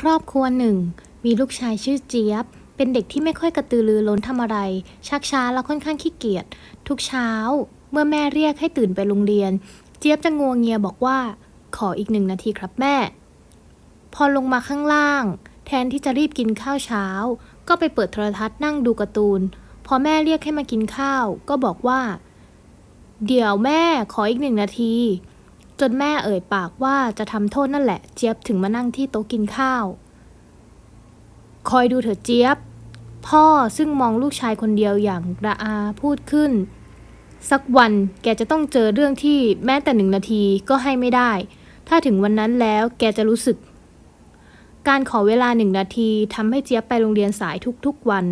ครอบครัวหนึ่ง มีลูกชายชื่อเจี๊ยบ เป็นเด็กที่ไม่ค่อยกระตือรือร้นทำอะไร ชักช้าและค่อนข้างขี้เกียจ ทุกเช้า เมื่อแม่เรียกให้ตื่นไปโรงเรียน เจี๊ยบจะงวงเงียบอกว่า ขออีกหนึ่งนาทีครับแม่ พอลงมาข้างล่าง แทนที่จะรีบกินข้าวเช้า ก็ไปเปิดโทรทัศน์นั่งดูการ์ตูน พอแม่เรียกให้มากินข้าว ก็บอกว่า เดี๋ยวแม่ขออีกหนึ่งนาที จนแม่เอ่ยปากว่าจะทำโทษนั่นแหละ เจี๊ยบถึงมานั่งที่โต๊ะกินข้าว คอยดูเถอะเจี๊ยบ พ่อซึ่งมองลูกชายคนเดียวอย่างระอาพูดขึ้น สักวันแกจะต้องเจอเรื่องที่แม้แต่หนึ่งนาทีก็ให้ไม่ได้ ถ้าถึงวันนั้นแล้วแกจะรู้สึก การขอเวลาหนึ่งนาทีทำให้เจี๊ยบไปโรงเรียนสายทุกๆวัน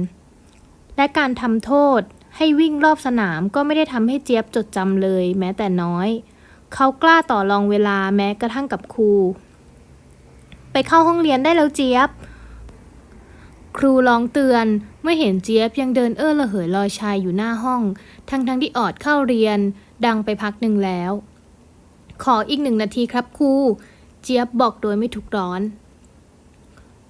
และการทำโทษให้วิ่งรอบสนามก็ไม่ได้ทำให้เจี๊ยบจดจำเลย แม้แต่น้อย เขากล้าต่อรองเวลาแม้กระทั่งกับครู ไปเข้าห้องเรียนได้แล้วเจี๊ยบ ครูร้องเตือนเมื่อเห็นเจี๊ยบยังเดินเอ้อระเหยลอยชายอยู่หน้าห้อง ทั้งทั้งที่ออดเข้าเรียน ดังไปพักหนึ่งแล้ว ขออีกหนึ่งนาทีครับครู เจี๊ยบบอกโดยไม่ถูกร้อน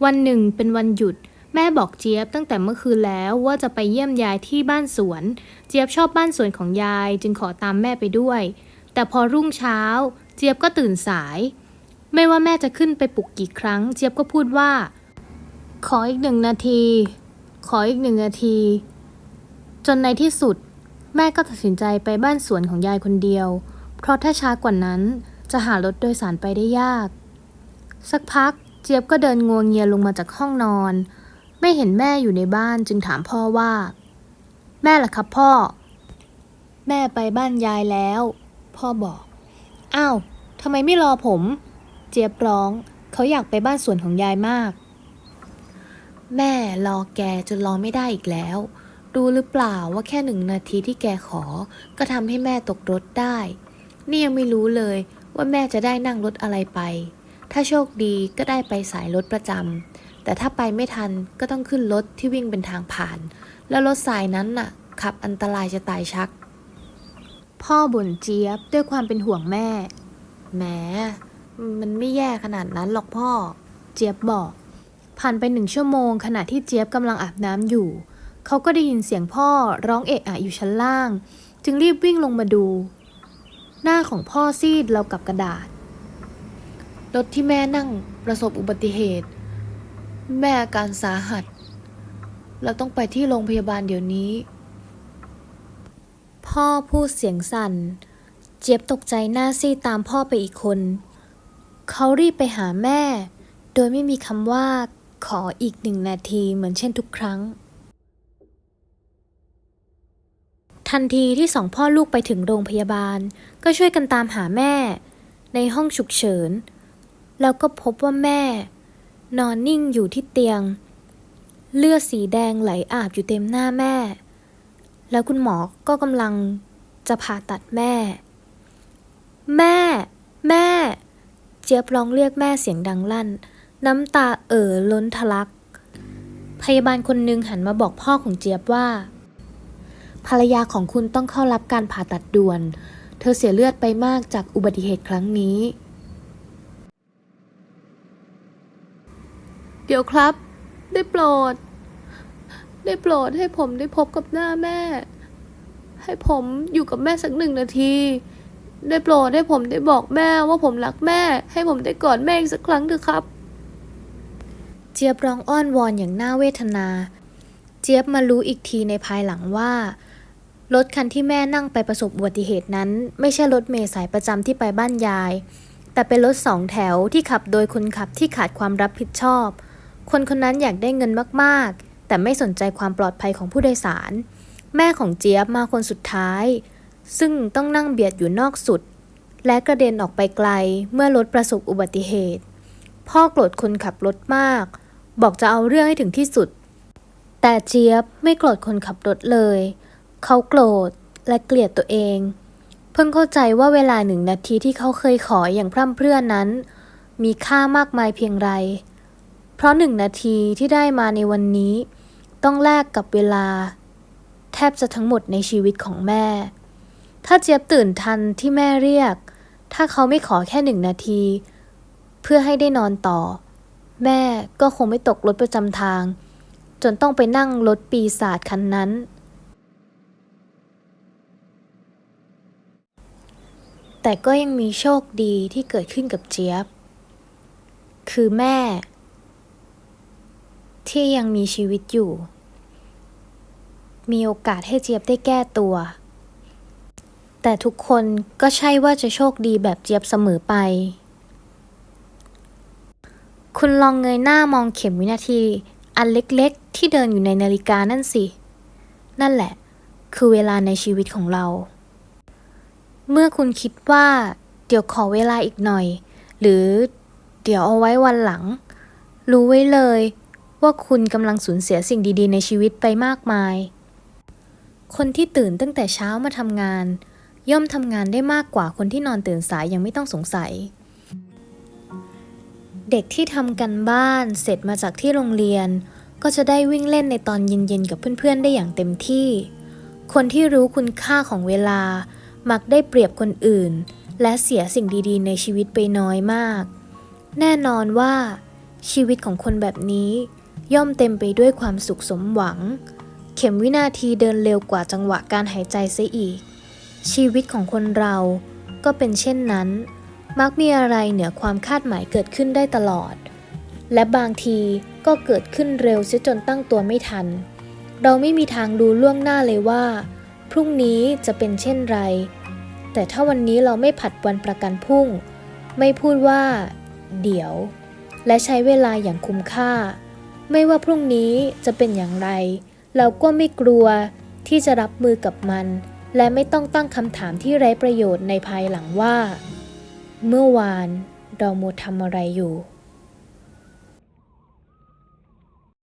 วันหนึ่งเป็นวันหยุดแม่บอกเจี๊ยบตั้งแต่เมื่อคืนแล้วว่าจะไปเยี่ยมยายที่บ้านสวน เจี๊ยบชอบบ้านสวนของยายจึงขอตามแม่ไปด้วย แต่พอรุ่งเช้า เจี๊ยบก็ตื่นสาย ไม่ว่าแม่จะขึ้นไปปลุกกี่ครั้ง เจี๊ยบก็พูดว่า ขออีกหนึ่งนาที ขออีกหนึ่งนาที จนในที่สุด แม่ก็ตัดสินใจไปบ้านสวนของยายคนเดียว เพราะถ้าช้ากว่านั้นจะหารถโดยสารไปได้ยาก สักพักเจี๊ยบก็เดินงวงเงียลงมาจากห้องนอน ไม่เห็นแม่อยู่ในบ้านจึงถามพ่อว่า แม่ล่ะครับพ่อ แม่ไปบ้านยายแล้ว พ่อบอก อ้าวทำไมไม่รอผม เจี๊ยบร้อง เขาอยากไปบ้านสวนของยายมาก แม่รอแกจนรอไม่ได้อีกแล้วรู้หรือเปล่าว่าแค่หนึ่งนาทีที่แกขอ ก็ทำให้แม่ตกรถได้ นี่ยังไม่รู้เลยว่าแม่จะได้นั่งรถอะไรไป ถ้าโชคดีก็ได้ไปสายรถประจำ แต่ถ้าไปไม่ทันก็ต้องขึ้นรถที่วิ่งเป็นทางผ่าน แล้วรถสายนั้นน่ะขับอันตรายจะตายชัก พ่อบ่นเจี๊ยบด้วยความเป็นห่วงแม่ แหม มันไม่แย่ขนาดนั้นหรอกพ่อ เจี๊ยบบอก ผ่านไปหนึ่งชั่วโมงขณะที่เจี๊ยบกำลังอาบน้ำอยู่ เขาก็ได้ยินเสียงพ่อร้องเอะอะอยู่ชั้นล่าง จึงรีบวิ่งลงมาดู หน้าของพ่อซีดเรากับกระดาษ รถที่แม่นั่งประสบอุบัติเหตุ แม่อาการสาหัส เราต้องไปที่โรงพยาบาลเดี๋ยวนี้ พ่อพูดเสียงสั่น เจี๊ยบตกใจหน้าซีดตามพ่อไปอีกคน เขารีบไปหาแม่ โดยไม่มีคำว่า ขออีกหนึ่งนาทีเหมือนเช่นทุกครั้ง ทันทีที่สองพ่อลูกไปถึงโรงพยาบาล ก็ช่วยกันตามหาแม่ ในห้องฉุกเฉิน แล้วก็พบว่าแม่ นอนนิ่งอยู่ที่เตียง เลือดสีแดงไหลอาบอยู่เต็มหน้าแม่ แล้วคุณหมอก็กำลังจะผ่าตัดแม่ แม่ แม่ เจี๊ยบร้องเรียกแม่เสียงดังลั่น น้ำตาเอ่อล้นทะลัก พยาบาลคนหนึ่งหันมาบอกพ่อของเจี๊ยบว่า ภรรยาของคุณต้องเข้ารับการผ่าตัดด่วน เธอเสียเลือดไปมากจากอุบัติเหตุครั้งนี้ เดี๋ยวครับ ได้โปรด ได้โปรดให้ผมได้พบกับหน้าแม่ ให้ผมอยู่กับแม่สักหนึ่งนาที ได้โปรดให้ผมได้บอกแม่ว่าผมรักแม่ ให้ผมได้กอดแม่อีกสักครั้งเถอะครับ เจี๊ยบร้องอ้อนวอนอย่างน่าเวทนา เจี๊ยบมารู้อีกทีในภายหลังว่ารถคันที่แม่นั่งไปประสบอุบัติเหตุนั้น ไม่ใช่รถเมล์สายประจำที่ไปบ้านยาย แต่เป็นรถสองแถวที่ขับโดยคนขับที่ขาดความรับผิดชอบ คนคนนั้นอยากได้เงินมากๆ แต่ไม่สนใจความปลอดภัยของผู้โดยสาร แม่ของเจี๊ยบมาคนสุดท้าย ซึ่งต้องนั่งเบียดอยู่นอกสุด และกระเด็นออกไปไกลเมื่อรถประสบอุบัติเหตุ พ่อโกรธคนขับรถมาก บอกจะเอาเรื่องให้ถึงที่สุด แต่เจี๊ยบไม่โกรธคนขับรถเลย เขาโกรธและเกลียดตัวเอง เพิ่งเข้าใจว่าเวลาหนึ่งนาทีที่เขาเคยขออย่างพร่ำเพรื่อนั้น มีค่ามากมายเพียงไร เพราะหนึ่งนาทีที่ได้มาในวันนี้ ต้องแลกกับเวลา แทบจะทั้งหมดในชีวิตของแม่ ถ้าเจี๊ยบตื่นทันที่แม่เรียก ถ้าเขาไม่ขอแค่หนึ่งนาที เพื่อให้ได้นอนต่อ แม่ก็คงไม่ตกรถประจำทาง จนต้องไปนั่งรถปีศาจคันนั้นแต่ก็ยังมีโชคดีที่เกิดขึ้นกับเจี๊ยบ คือแม่ ที่ยังมีชีวิตอยู่ มีโอกาสให้เจี๊ยบได้แก้ตัว แต่ทุกคนก็ใช่ว่าจะโชคดีแบบเจี๊ยบเสมอไป คุณลองเงยหน้ามองเข็มวินาที อันเล็กๆ ที่เดินอยู่ในนาฬิกานั่นสิ นั่นแหละ คือเวลาในชีวิตของเรา เมื่อคุณคิดว่า เดี๋ยวขอเวลาอีกหน่อย หรือเดี๋ยวเอาไว้วันหลังรู้ไว้เลย ว่าคุณกำลังสูญเสียสิ่งดีๆ ในชีวิตไปมากมาย คนที่ตื่นตั้งแต่เช้ามาทำงาน ย่อมทำงานได้มากกว่าคนที่นอนตื่นสายยังไม่ต้องสงสัย เด็กที่ทำกันบ้านเสร็จมาจากที่โรงเรียน ก็จะได้วิ่งเล่นในตอนเย็นๆกับเพื่อนๆได้อย่างเต็มที่ คนที่รู้คุณค่าของเวลา มักได้เปรียบคนอื่น และเสียสิ่งดีๆ ในชีวิตไปน้อยมาก แน่นอนว่าชีวิตของคนแบบนี้ ย่อมเต็มไปด้วยความสุขสมหวัง เข็มวินาทีเดินเร็วกว่าจังหวะการหายใจเสียอีก ชีวิตของคนเราก็เป็นเช่นนั้น มักมีอะไรเหนือความคาดหมายเกิดขึ้นได้ตลอด และบางทีก็เกิดขึ้นเร็วเสียจนตั้งตัวไม่ทัน เราไม่มีทางดูล่วงหน้าเลยว่า พรุ่งนี้จะเป็นเช่นไร แต่ถ้าวันนี้เราไม่ผัดวันประกันพรุ่ง ไม่พูดว่า เดี๋ยว และใช้เวลาอย่างคุ้มค่า ไม่ว่าพรุ่งนี้จะเป็นอย่างไร เราก็ไม่กลัวที่จะรับมือกับมัน และไม่ต้องตั้งคำถามที่ไร้ประโยชน์ในภายหลังว่า เมื่อวานเราโมทำอะไรอยู่